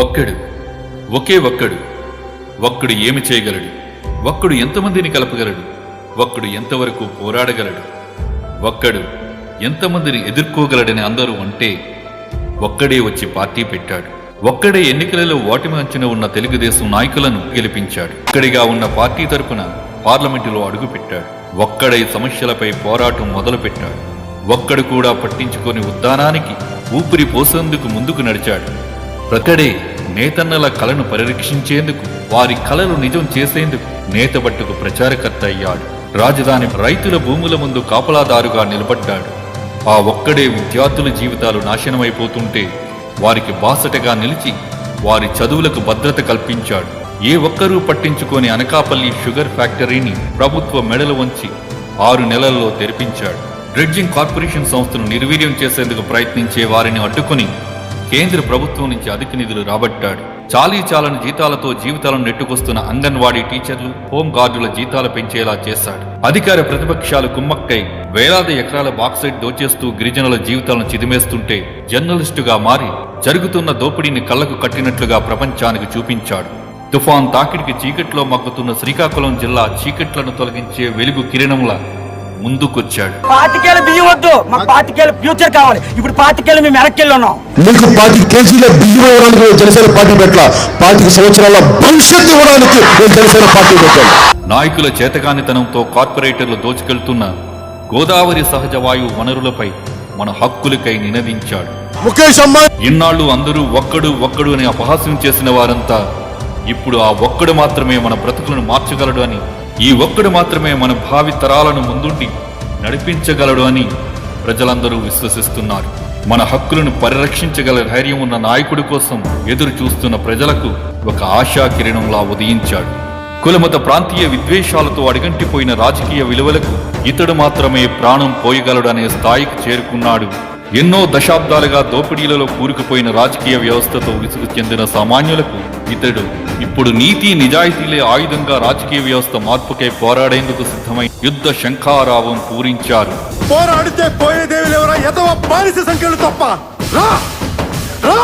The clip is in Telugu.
ఒక్కడు ఒకే ఒక్కడు ఒక్కడు ఏమి చేయగలడు? ఒక్కడు ఎంతమందిని కలపగలడు? ఒక్కడు ఎంతవరకు పోరాడగలడు? ఒక్కడు ఎంతమందిని ఎదుర్కోగలడని అందరూ అంటే ఒక్కడే వచ్చి పార్టీ పెట్టాడు. ఒక్కడే ఎన్నికలలో ఓటమి అంచున ఉన్న తెలుగుదేశం నాయకులను గెలిపించాడు. ఒక్కడిగా ఉన్న పార్టీ తరపున పార్లమెంటులో అడుగుపెట్టాడు ఒక్కడై సమస్యలపై పోరాటం మొదలుపెట్టాడు. ఒక్కడు కూడా పట్టించుకొని ఉద్దానానికి ఊపిరి పోసేందుకు ముందుకు నడిచాడు. ప్రకడే నేతన్నల కలను పరిరక్షించేందుకు వారి కళలు నిజం చేసేందుకు నేతబట్టుకు ప్రచారకర్త అయ్యాడు. రాజధాని రైతుల భూముల ముందు కాపలాదారుగా నిలబడ్డాడు. ఆ ఒక్కడే విద్యార్థుల జీవితాలు నాశనమైపోతుంటే వారికి బాసటగా నిలిచి వారి చదువులకు భద్రత కల్పించాడు. ఏ ఒక్కరూ పట్టించుకొని అనకాపల్లి షుగర్ ఫ్యాక్టరీని ప్రభుత్వ మెడలు వంచి ఆరు నెలల్లో తెరిపించాడు. డ్రెడ్జింగ్ కార్పొరేషన్ సంస్థను నిర్వీర్యం చేసేందుకు ప్రయత్నించే వారిని అడ్డుకుని కేంద్ర ప్రభుత్వం నుంచి అధిక నిధులు రాబట్టాడు. చాలీ చాలని జీతాలతో జీవితాలను నెట్టుకొస్తున్న అంగన్వాడీ టీచర్లు హోం గార్డుల జీతాలు పెంచేలా చేశాడు. అధికార ప్రతిపక్షాలు కుమ్మక్కై వేలాది ఎకరాల బాక్సైట్ దోచేస్తూ గిరిజనుల జీవితాలను చిదిమేస్తుంటే జర్నలిస్టుగా మారి జరుగుతున్న దోపిడీని కళ్ళకు కట్టినట్లుగా ప్రపంచానికి చూపించాడు. తుఫాన్ తాకిడికి చీకట్లో మగ్గుతున్న శ్రీకాకుళం జిల్లా చీకట్లను తొలగించే వెలుగు కిరణంలా ముందుకొచ్చాడు. పాతికేళ్ళ బియ్యం వద్దు మాకు పాతికేళ్ళ ఫ్యూచర్ కావాలి. ఇప్పుడు పాతికేళ్ళు మేము వెనక్కి ఉన్నాం. మీకు పాతి కేజీల బియ్యం ఇవ్వడానికి జనసేన పార్టీ పెట్టాల పాతిక సంవత్సరాల భవిష్యత్తు ఇవ్వడానికి జనసేన పార్టీ పెట్టాను నాయకుల చేతకానితనంతో కార్పొరేటర్లు దోచుకెళ్తున్న గోదావరి సహజ వాయువు వనరులపై మన హక్కులకై నినదించాడు. ముఖేష్ అంబానీ ఇన్నాళ్ళు అందరూ ఒక్కడు ఒక్కడు అని అపహాస్యం చేసిన వారంతా ఇప్పుడు ఆ ఒక్కడు మాత్రమే మన బ్రతుకులను మార్చగలడు అని ఈ ఒక్కడు మాత్రమే మన భావి తరాలను ముందుండి నడిపించగలడు అని ప్రజలందరూ విశ్వసిస్తున్నారు. మన హక్కులను పరిరక్షించగల ధైర్యం ఉన్న నాయకుడి కోసం ఎదురు చూస్తున్న ప్రజలకు ఒక ఆశా కిరణంలా ఉదయించాడు. కులమత ప్రాంతీయ విద్వేషాలతో అడిగంటిపోయిన రాజకీయ విలువలకు ఇతడు మాత్రమే ప్రాణం పోయగలడనే స్థాయికి చేరుకున్నాడు ఎన్నో దశాబ్దాలుగా దోపిడీలలో కూరుకుపోయిన రాజకీయ వ్యవస్థతో విసుగు చెందిన సామాన్యులకు ఇతడు ఇప్పుడు నీతి నిజాయితీలే ఆయుధంగా రాజకీయ వ్యవస్థ మార్పుకై పోరాడేందుకు సిద్ధమై యుద్ధ శంఖారావం పూరించారు. పోరాడితే పోయేదేవి లేవరా? ఎదవ బానిస సంఖ్యలు తప్ప. రా! రా!